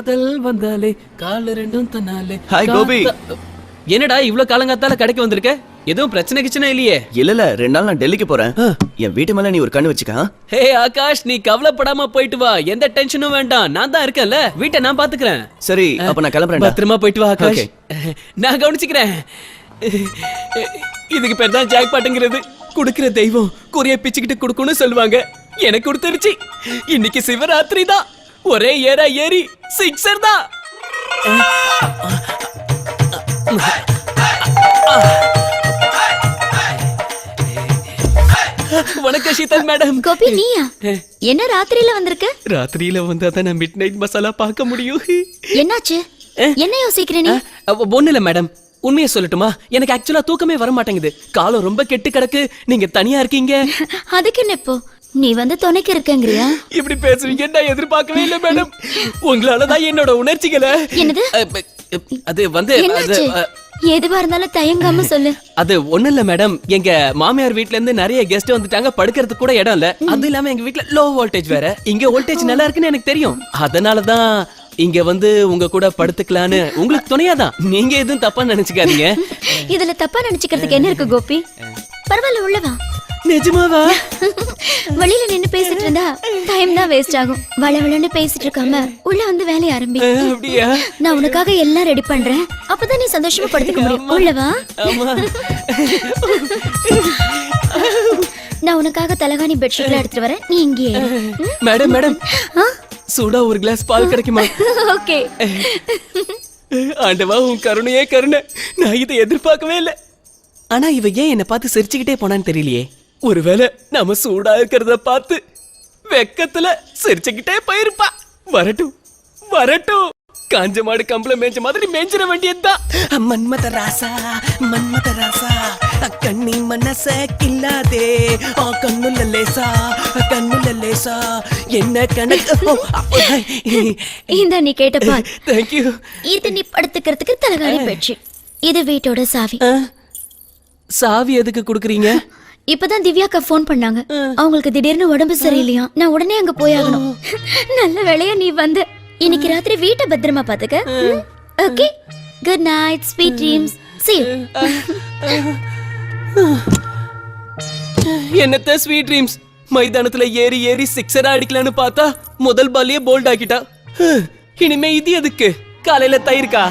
காதல் வந்தாலே கால ரெண்டும் தன்னாலே. Hi, கோபி. என்னடா இவ்ளோ காலங்காத்தால கடைக்கு வந்திருக்க? எதுவும் பிரச்சனை கிச்சனை இல்லையே. இல்ல இல்ல ரெண்டு நாள் நான் டெல்லிக்கு போறேன். என் வீட்டு மேல நீ ஒரு கண்ணு வச்சுக்க? ஹே ஆகாஷ் நீ கவலைப்படாம போயிட்டு வா. எந்த டென்ஷனும் வேண்டாம். நான் தான் இருக்கேன்ல. வீட்டை நான் பாத்துக்கிறேன். சரி அப்ப நான் கிளம்புறேன் பத்திரமா போயிட்டு வா ஆகாஷ். நான் கவனிச்சுக்கிறேன். இதுக்கு பேர் தான் ஜாக் பாட்டுங்கிறது குடுக்கிற தெய்வம் குறிய பிச்சுக்கிட்டு கொடுக்கணும்னு சொல்லுவாங்க. எனக்கு கொடுத்துருச்சு இன்னைக்கு சிவராத்திரி தான். ஒரே ஏரா ஏறி சிக்ஸர் தான். வணக்கம் சீதல் மேடம். கோபி நீயா? என்ன ராத்திரியில வந்திருக்க? ராத்திரியில வந்தா தான் நான் மிட் நைட் மசாலா பார்க்க முடியும். என்னாச்சு? என்ன யோசிக்கிற நீ? ஒண்ணு இல்ல மேடம். உண்மையை சொல்லட்டுமா? எனக்கு ஆக்சுவலா தூக்கமே வர மாட்டேங்குது காலம் ரொம்ப கெட்டு கிடக்கு. நீங்க தனியா இருக்கீங்க. அதுக்கு என்ன இப்போ? நீ வந்து துணைக்கு இருக்கங்கிறியா? இப்படி பேசுவீங்க நான் எதிர்பார்க்கவே இல்ல மேடம் உங்களாலதான் என்னோட உணர்ச்சிகளை என்னது? அது வந்து எதுவா இருந்தாலும் தயங்காம சொல்லு. அது ஒண்ணு இல்ல மேடம் எங்க மாமியார் வீட்ல இருந்து நிறைய கெஸ்ட் வந்துட்டாங்க படுக்கிறதுக்கு கூட இடம் இல்ல. அது இல்லாம எங்க வீட்ல லோ வோல்டேஜ் வேற. இங்க வோல்டேஜ் நல்லா இருக்குன்னு எனக்கு தெரியும். அதனாலதான் இங்க வந்து உங்க கூட படுத்துக்கலான்னு உங்களுக்கு துணையாதான் நீங்க எதுவும் தப்பா நினைச்சுக்காதீங்க. இதுல தப்பா நினைச்சுக்கிறதுக்கு என்ன இருக்கு கோபி? பரவாயில்ல உள்ளவா? நிஜமாவா? வெளியில நின்னு பேசிட்டு இருந்தா டைம் தான் வேஸ்ட் ஆகும். வளவளன்னு பேசிட்டு இருக்காம உள்ள வந்து வேலைய ஆரம்பி. நான் உனக்காக எல்லாம் ரெடி பண்றேன். அப்பதான் நீ சந்தோஷமா படுத்துக்க முடியும். உள்ளவா நான் உனக்காக தலகாணி பெட்ஷீட்ல எடுத்துட்டு வரேன். நீ இங்கேயே? Madam madam? சூடா ஒரு கிளாஸ் பால் கிடைக்குமா? ஓகே. ஆண்டவா உன் கருணையே கருணை. நான் இதை எதிர்பார்க்கவே இல்லை. ஆனா இவ ஏன் என்னை பார்த்து சிரிச்சுக்கிட்டே போனான்னு தெரியலையே. ஒருவேளை நாம சூடா இருக்கிறத பார்த்து வெக்கத்துல சிரிச்சுக்கிட்டே போயிருப்பா. வரட்டும் வரட்டும். காஞ்ச மாடு கம்பள மேய்ஞ்ச மாதிரி மேய்ஞ்சிட வேண்டியதுதான். மன்மத ராசா மன்மத ராசா கண்ணி மனச கில்லாதே. ஆ கண்ணுல லேசா கண்ணுல லேசா. என்ன கணக்கு? இந்த நீ கேட்ட பால் தேங்க்யூ இது நீ படுத்துக்கிறதுக்கு தலகாணி பெட்ஷீட். இது வீட்டோட சாவி. சாவி எதுக்கு குடுக்குறீங்க? இப்பதான் திவ்யாக்கா ஃபோன் பண்ணாங்க. அவங்களுக்கு திடீர்னு உடம்பு சரியில்லையா? நான் உடனே அங்க போயாகணும். நல்ல வேளையா நீ வந்த. இன்னைக்கு ராத்திரி வீட்டை பத்திரமா பாத்துக்க. Okay? Good night sweet dreams you. என்னத்த ஸ்வீட் ட்ரீம்ஸ் மைதானத்துல ஏறி ஏறி சிக்ஸரா அடிக்கலான்னு பார்த்தா முதல் பால்லயே போல்ட் ஆக்கிட்டா. இனிமே இது எதுக்கு? காலையில தயிருக்கா?